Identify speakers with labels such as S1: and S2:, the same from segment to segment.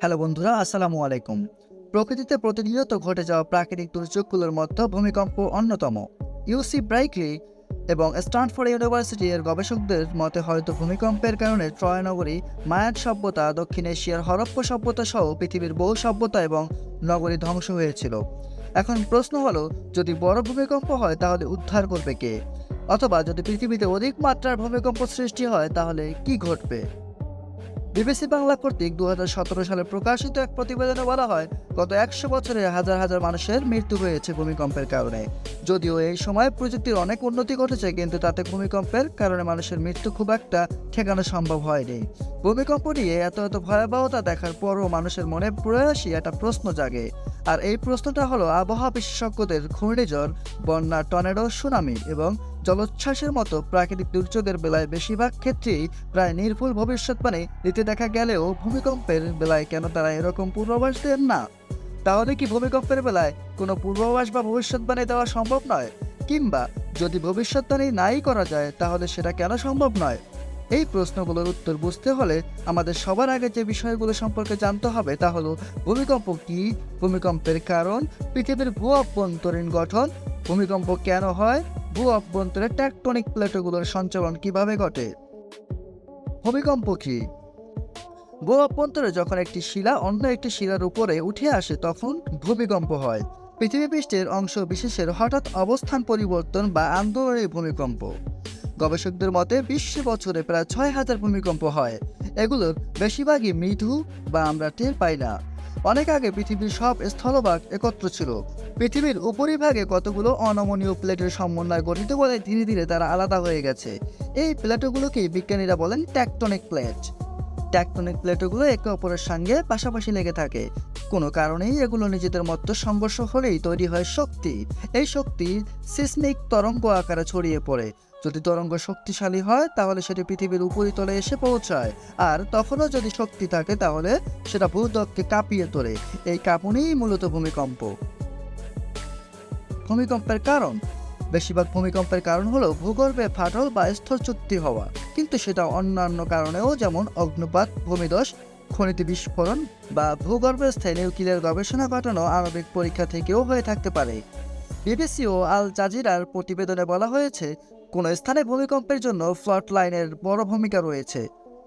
S1: Hello বন্ধুরা, আসসালামু আলাইকুম। প্রকৃতিতে প্রতিনিয়ত ঘটে যাওয়া প্রাকৃতিক দুর্যোগগুলোর মধ্যে ভূমিকম্প অন্যতম। ইউসি ব্রাইকলি এবং স্ট্যানফোর্ড ইউনিভার্সিটি এর গবেষকদের মতে হয়তো ভূমিকম্পের কারণে নগরী মায়ান সভ্যতা, দক্ষিণ এশিয়ার হরপ্প সভ্যতা সহ পৃথিবীর বহু সভ্যতা এবং নগরী ধ্বংস হয়েছিল। এখন প্রশ্ন হলো, যদি বড় ভূমিকম্প হয় তাহলে উদ্ধার করবে কে? অথবা যদি পৃথিবীতে অধিক মাত্রার ভূমিকম্প সৃষ্টি হয় তাহলে কি ঘটবে? বিবিসি বাংলা কর্তৃক দু হাজার সতেরো সালে প্রকাশিত এক প্রতিবেদনে বলা হয়, গত একশো বছরে হাজার হাজার মানুষের মৃত্যু হয়েছে ভূমিকম্পের কারণে। যদিও এই সময় প্রযুক্তির অনেক উন্নতি ঘটেছে, কিন্তু তাতে ভূমিকম্পের কারণে মানুষের মৃত্যু খুব একটা ঠেকানো সম্ভব হয়নি। ভূমিকম্প নিয়ে এত এত ভয়াবহতা দেখার পরও মানুষের মনে প্রয়াসী একটা প্রশ্ন জাগে। আর এই প্রশ্নটা হলো আবহাওয়া বিশেষজ্ঞদের ঘূর্ণিঝড় বন্যা টর্নেডো, সুনামি এবং জলোচ্ছ্বাসের মতো প্রাকৃতিক দুর্যোগের বেলায় বেশিরভাগ ক্ষেত্রেই প্রায় নির্ভুল ভবিষ্যৎবাণী দিতে দেখা গেলেও ভূমিকম্পের বেলায় কেন তারা এরকম পূর্বাভাস দেন না? তাহলে কি ভূমিকম্পের বেলায় কোনো পূর্বাভাস বা ভবিষ্যৎবাণী দেওয়া সম্ভব নয়? কিংবা যদি ভবিষ্যৎবাণী নাই করা যায়, তাহলে সেটা কেন সম্ভব নয়? এই প্রশ্নগুলোর উত্তর বুঝতে হলে আমাদের সবার আগে যে বিষয়গুলো সম্পর্কে জানতে হবে তা হলো, ভূমিকম্প কি? ভূমিকম্পের কারণ? পৃথিবীর ভূ অভ্যন্তরীণ গঠন? ভূমিকম্প কেন হয়? ভূ, অভ্যন্তরে ট্যাকটনিক প্লেটোগুলোর সঞ্চালন কীভাবে ঘটে? ভূমিকম্প কি? ভূ অভ্যন্তরে যখন একটি শিলা অন্য একটি শিলার উপরে উঠে আসে, তখন ভূমিকম্প হয়। পৃথিবী পৃষ্ঠের অংশ বিশেষের হঠাৎ অবস্থান পরিবর্তন বা আন্দোলনের ভূমিকম্প। গবেষকদের মতে, বিশ্ব বছরে প্রায় ছয় হাজার ভূমিকম্প হয়। এগুলোর বেশিরভাগই মৃদু বা আমরা টের পাই না। অনেক আগে পৃথিবীর সব স্থলভাগ একত্র ছিল। পৃথিবীর উপরিভাগে কতগুলো অনমনীয় প্লেটের সমন্বয় গঠিত বলে ধীরে ধীরে তারা আলাদা হয়ে গেছে। এই প্লেটোগুলোকেই বিজ্ঞানীরা বলেন ট্যাকটনিক প্লেট। ট্যাকটনিক প্লেটোগুলো একে অপরের সঙ্গে পাশাপাশি লেগে থাকে। কোনো কারণেই এগুলো নিজেদের মধ্যে সংঘর্ষ হলেই তৈরি হয় শক্তি। এই শক্তি সিসমিক তরঙ্গ আকারে ছড়িয়ে পড়ে যদি তরঙ্গ শক্তিশালী হয়, তাহলে সেটি পৃথিবীর উপরিতলে এসে পৌঁছায়। আর তখনও যদি শক্তি থাকে, তাহলে সেটা ভূত্বককে কাঁপিয়ে তোলে। এই কাঁপুনিই মূলত ভূমিকম্প। ভূমিকম্পের কারণ? বেশিরভাগ ভূমিকম্পের কারণ হলো ভূগর্ভে ফাটল বা স্থলচ্যুতি হওয়া। কিন্তু সেটা অন্যান্য কারণেও যেমন অগ্নুপাত ভূমিদশ খনিতে বিস্ফোরণ বা ভূগর্ভস্থ নিউক্লিয়ার গবেষণা ঘটানো আণবিক পরীক্ষা থেকেও হয়ে থাকতে পারে। বিবিসি ও আল জাজিরার প্রতিবেদনে বলা হয়েছে, কোনো স্থানে ভূমিকম্পের জন্য ফ্লট লাইনের বড় ভূমিকা রয়েছে।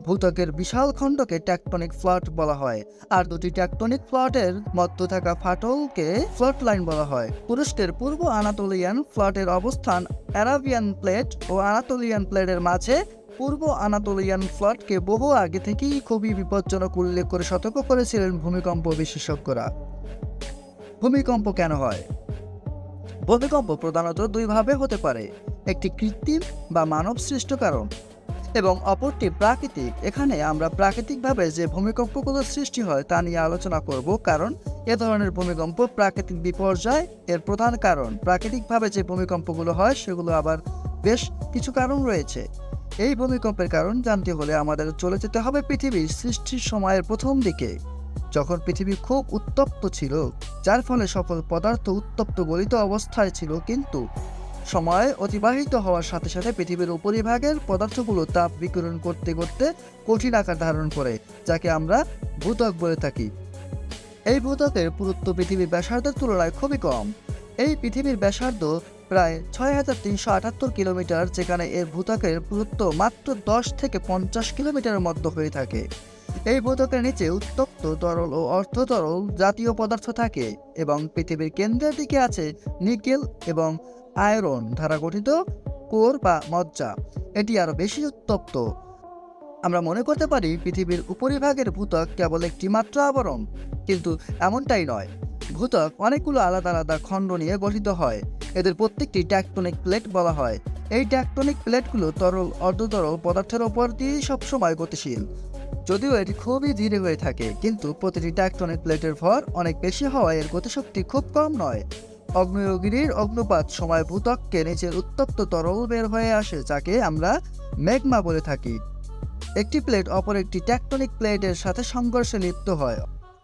S1: ভূতকের বিশাল খণ্ডকে ট্যাকটনিক ফ্লট বলা হয়, আর দুটি ট্যাকটনিক ফ্লটের মধ্যে থাকা ফাটলকে ফ্লট লাইন বলা হয়। তুরস্কের পূর্ব আনাতোলিয়ান ফ্লটের অবস্থান অ্যারাবিয়ান প্লেট ও আনাতোলিয়ান প্লেটের মাঝে। পূর্ব আনাতোলিয়ান ফ্লটকে বহু আগে থেকেই খুবই বিপজ্জনক উল্লেখ করে সতর্ক করেছিলেন ভূমিকম্প বিশেষজ্ঞরা। ভূমিকম্প কেন হয়? ভূমিকম্প প্রধানত দুইভাবে হতে পারে, একটি কৃত্রিম বা মানব সৃষ্ট কারণ এবং অপরটি প্রাকৃতিক। এখানে আমরা প্রাকৃতিকভাবে যে ভূমিকম্পগুলো সৃষ্টি হয় তা নিয়ে আলোচনা করব কারণ এ ধরনের ভূমিকম্প প্রাকৃতিক বিপর্যয় এর প্রধান কারণ। প্রাকৃতিকভাবে যে ভূমিকম্পগুলো হয় সেগুলো আবার বেশ কিছু কারণ রয়েছে। এই ভূমিকম্পের কারণ জানতে হলে আমাদের চলে যেতে হবে পৃথিবীর সৃষ্টির সময়ের প্রথম দিকে। যখন পৃথিবী খুব উত্তপ্ত ছিল, যার ফলে সকল পদার্থ উত্তপ্ত গলিত অবস্থায় ছিল, কিন্তু সময় অতিবাহিত হওয়ার সাথে সাথে পৃথিবীর উপরিভাগের পদার্থগুলো তাপ বিকিরণ করতে করতে কঠিন আকার ধারণ করে, যাকে আমরা ভূত্বক বলে থাকি। এই ভূতকের পুরুত্ব পৃথিবীর ব্যাসার্ধের তুলনায় খুবই কম। এই পৃথিবীর ব্যাসার্ধ প্রায় ছয় হাজার তিনশো আটাত্তর কিলোমিটার, যেখানে এর ভূতকের পুরুত্ব মাত্র দশ থেকে পঞ্চাশ কিলোমিটারের মধ্যে হয়ে থাকে। এই ভূতকের নিচে উত্তপ্ত তরল ও অর্ধ তরল জাতীয় পদার্থ থাকে এবং পৃথিবীর কেন্দ্রের দিকে আছে নিকেল এবং আয়রন দ্বারা গঠিত কোর বা মজ্জা। এটি আরও বেশি উত্তপ্ত। আমরা মনে করতে পারি পৃথিবীর উপরিভাগের ভূতক কেবল একটি মাত্র আবরণ, কিন্তু এমনটাই নয়। ভূতক অনেকগুলো আলাদা আলাদা খণ্ড নিয়ে গঠিত হয়। এদের প্রত্যেকটি ট্যাকটনিক প্লেট বলা হয়। এই ট্যাকটনিক প্লেটগুলো তরল, অর্ধতরল পদার্থের ওপর দিয়েই সবসময় গতিশীল। যদিও এটি খুবই ধীরে হয়ে থাকে, কিন্তু প্রতিটি ট্যাকটনিক প্লেটের ভর অনেক বেশি হওয়ায় এর গতিশক্তি খুব কম নয়। অগ্নেয়গিরির অগ্নপাত সময় ভূতককে নিচের উত্তপ্ত তরল বের হয়ে আসে, যাকে আমরা ম্যাগমা বলে থাকি। একটি প্লেট অপর একটি ট্যাকটনিক প্লেটের সাথে সংঘর্ষে লিপ্ত হয়,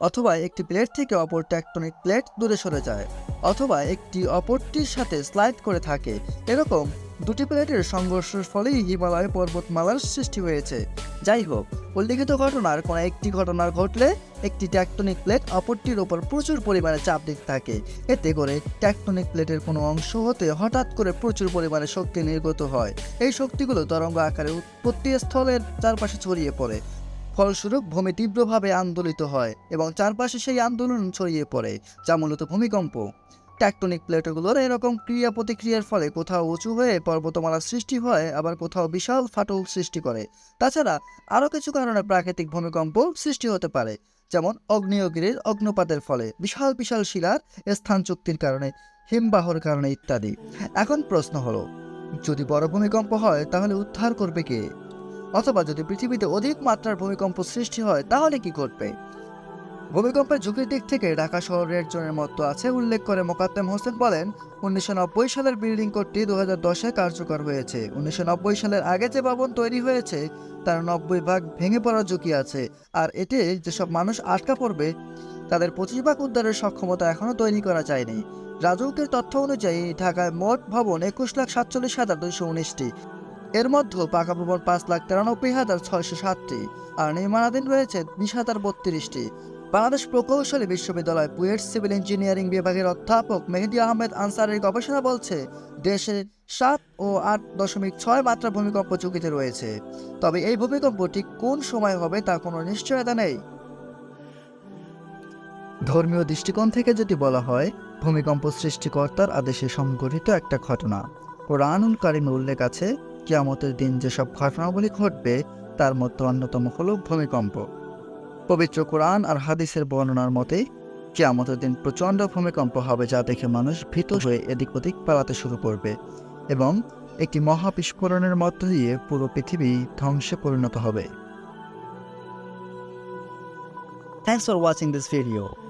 S1: অথবা একটি প্লেট থেকে অপর ট্যাকটনিক প্লেট দূরে সরে যায়, অথবা একটি অপরটির সাথে স্লাইড করে থাকে। এরকম দুটি প্লেটের সংঘর্ষের ফলেই হিমালয় পর্বতমালার সৃষ্টি হয়েছে। যাই হোক উল্লিখিত ঘটনার কোনো একটি ঘটনার ঘটলে একটি ট্যাকটনিক প্লেট অপরটির ওপর প্রচুর পরিমাণে চাপ দিতে থাকে। এতে করে ট্যাকটনিক প্লেটের কোনো অংশ হতে হঠাৎ করে প্রচুর পরিমাণে শক্তি নির্গত হয়। এই শক্তিগুলো তরঙ্গ আকারে উৎপত্তি স্থলের চারপাশে ছড়িয়ে পড়ে। ফলস্বরূপ, ভূমি তীব্রভাবে আন্দোলিত হয় এবং চারপাশে সেই আন্দোলন ছড়িয়ে পড়ে, যা মূলত ভূমিকম্প। ট্যাকটনিক প্লেটগুলোর এরকম ক্রিয়া প্রতিক্রিয়ার ফলে কোথাও উঁচু হয়ে পর্বতমালার সৃষ্টি হয়, আবার কোথাও বিশাল ফাটল সৃষ্টি করে। তাছাড়া আরও কিছু কারণে প্রাকৃতিক ভূমিকম্প সৃষ্টি হতে পারে, যেমন অগ্নেয়গিরির অগ্নপাতের ফলে বিশাল বিশাল শিলার স্থান চুক্তির কারণে, হিমবাহর কারণে ইত্যাদি। এখন প্রশ্ন হলো, যদি বড় ভূমিকম্প হয়, তাহলে উদ্ধার করবে কে? অথবা যদি পৃথিবীতে অধিক মাত্রার ভূমিকম্প সৃষ্টি হয়, তাহলে কি ঘটবে? ভূমিকম্পের ঝুঁকির দিক থেকে ঢাকা শহরের জনের মতো আছে উল্লেখ করে মোকাদ্দেম হোসেন বলেন, উনিশশো নব্বই সালের বিল্ডিং কোডটি দু হাজার দশে কার্যকর হয়েছে। উনিশশো নব্বই সালের আগে যে ভবন তৈরি হয়েছে, তার নব্বই ভাগ ভেঙে পড়ার ঝুঁকি আছে। আর এতে যেসব মানুষ আটকা পড়বে, তাদের পঁচিশ ভাগ উদ্ধারের সক্ষমতা এখনও তৈরি করা যায়নি। রাজউকের তথ্য অনুযায়ী, ঢাকায় মোট ভবন একুশ লাখ সাতচল্লিশ হাজার দুইশো উনিশটি। এর মধ্যে পাকা ভবন পাঁচ লাখ তিরানব্বই হাজার ছয়শো সাতটি। আর নির্মাণাধীন রয়েছে বিশ হাজার বত্রিশটি। বাংলাদেশ প্রকৌশলী বিশ্ববিদ্যালয় বুয়েট সিভিল ইঞ্জিনিয়ারিং বিভাগের অধ্যাপক মেহেদি আহমেদ আনসারের গবেষণা বলছে, দেশে সাত ও আট দশমিক ছয় মাত্রা ভূমিকম্প ঝুঁকিতে রয়েছে। তবে এই ভূমিকম্প ঠিক কোন সময় হবে তা কোনো নিশ্চয়তা নেই। ধর্মীয় দৃষ্টিকোণ থেকে যদি বলা হয়, ভূমিকম্প সৃষ্টিকর্তার আদেশে সংঘটিত একটা ঘটনা। কোরআনুল কারিমে উল্লেখ আছে, কিয়ামতের দিন যেসব ঘটনাবলী ঘটবে, তার মধ্যে অন্যতম হল ভূমিকম্প। পবিত্র কোরআন আর হাদিসের বর্ণনার মতে, কেয়ামতের দিন প্রচণ্ড ভূমিকম্প হবে যা দেখে মানুষ ভীত হয়ে এদিক ওদিক পালাতে শুরু করবে এবং একটি মহা বিস্ফোরণের মধ্য দিয়ে পুরো পৃথিবী ধ্বংসে পরিণত হবে। Thanks for watching this video